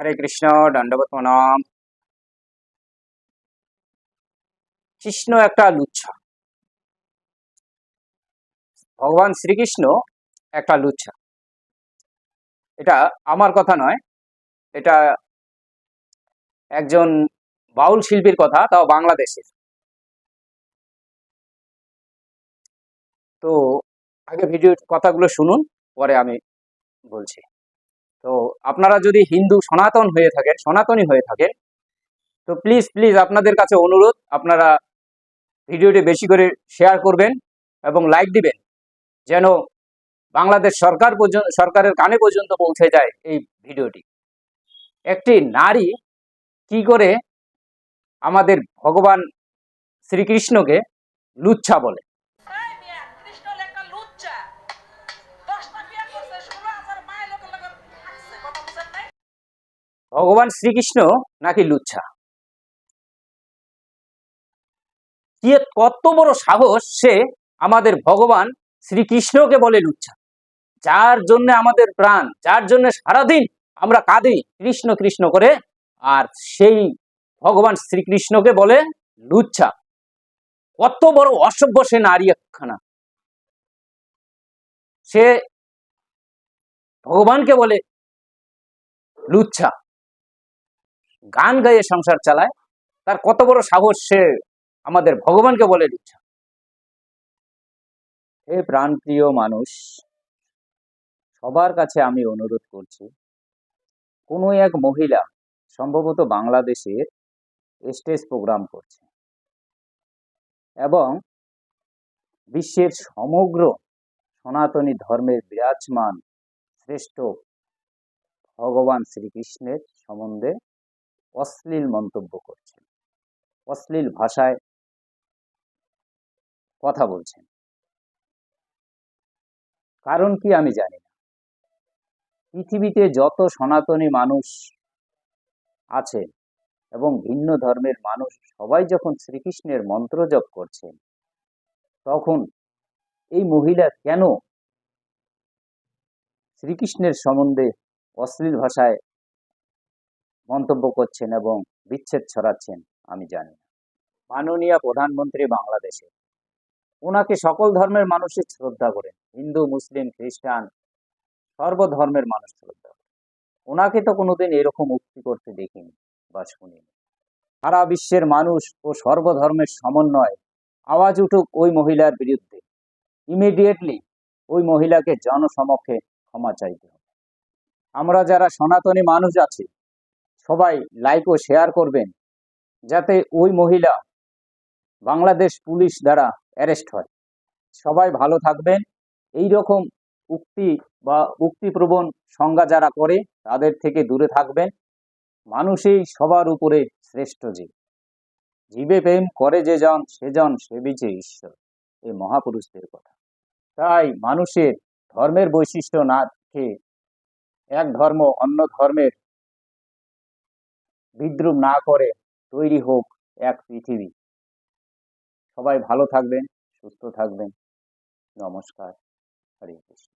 হরে কৃষ্ণ দণ্ডবত প্রণাম কৃষ্ণ একটা লুচ্ছা। ভগবান শ্রীকৃষ্ণ একটা লুচ্ছা। এটা আমার কথা নয়, এটা একজন বাউল শিল্পীর কথা, তাও বাংলাদেশের। তো আগে ভিডিওর কথাগুলো শুনুন, পরে আমি বলছি। আপনারা যদি হিন্দু সনাতন হয়ে থাকেন, সনাতনী হয়ে থাকেন, তো প্লিজ প্লিজ আপনাদের কাছে অনুরোধ, আপনারা ভিডিওটি বেশি করে শেয়ার করবেন এবং লাইক দিবেন, যেন বাংলাদেশ সরকার পর্যন্ত, সরকারের কানে পর্যন্ত পৌঁছে যায় এই ভিডিওটি। একটি নারী কি করে আমাদের ভগবান শ্রীকৃষ্ণকে লুচ্ছা বলে? ভগবান শ্রীকৃষ্ণ নাকি লুচ্ছা? কি কত বড় সাহস সে আমাদের ভগবান শ্রীকৃষ্ণকে বলে লুচ্ছা। যার জন্য আমাদের প্রাণ, যার জন্য সারাদিন আমরা কাঁদি কৃষ্ণ কৃষ্ণ করে, আর সেই ভগবান শ্রীকৃষ্ণকে বলে লুচ্ছা। কত বড় অসভ্য সে নারী একখানা। সে ভগবানকে বলে লুচ্ছা। গান গাইয়ে সংসার চালায়, তার কত বড় সাহস সে আমাদের ভগবানকে বলে দিচ্ছে। হে প্রাণপ্রিয় মানুষ, সবার কাছে আমি অনুরোধ করছি, কোনো এক মহিলা সম্ভবত বাংলাদেশের স্টেজ প্রোগ্রাম করছে এবং বিশ্বের সমগ্র সনাতনী ধর্মের বিরাজমান শ্রেষ্ঠ ভগবান শ্রীকৃষ্ণের সম্বন্ধে অশ্লীল মন্তব্য করছেন। অশ্লীল ভাষায় কথা বলছেন। কারণ কি আমি জানি না। পৃথিবীতে যত সনাতনী মানুষ আছে এবং ভিন্ন ধর্মের মানুষ সবাই যখন শ্রীকৃষ্ণের মন্ত্র জপ করছেন, তখন এই মহিলা কেন শ্রীকৃষ্ণের সম্বন্ধে অশ্লীল ভাষায় মন্তব্য করছেন এবং বিচ্ছেদ ছড়াচ্ছেন, আমি জানি মাননীয় প্রধানমন্ত্রী বাংলাদেশে ওনাকে সকল ধর্মের মানুষই শ্রদ্ধা করেন, হিন্দু, মুসলিম, খ্রিস্টান, সর্বধর্মের মানুষ শ্রদ্ধা করেন। ওনাকে তো কোনোদিন এরকম উক্তি করতে দেখিনি বা শুনিনি। সারা বিশ্বের মানুষ ও সর্বধর্মের সমন্বয়, আওয়াজ উঠুক ওই মহিলার বিরুদ্ধে, ইমিডিয়েটলি ওই মহিলাকে জনসমক্ষে ক্ষমা চাইতে হবে। আমরা যারা সনাতনী মানুষ আছি সবাই লাইক ও শেয়ার করবেন, যাতে ওই মহিলা বাংলাদেশ পুলিশ দ্বারা অ্যারেস্ট হয়। সবাই ভালো থাকবেন। এই রকম উক্তি বা উক্তিপ্রবণ সংজ্ঞা যারা করে, তাদের থেকে দূরে থাকবেন। মানুষই সবার উপরে শ্রেষ্ঠ জীব। জীবে প্রেম করে যে জন, সে জন সে বিচে ঈশ্বর। এই মহাপুরুষদের কথা। তাই মানুষের ধর্মের বৈশিষ্ট্য না খেয়ে এক ধর্ম অন্য ধর্মের বিদ্রুপ না করে তৈরি হোক এক পৃথিবী। সবাই ভালো থাকবেন, সুস্থ থাকবেন। নমস্কার। হরে কৃষ্ণ।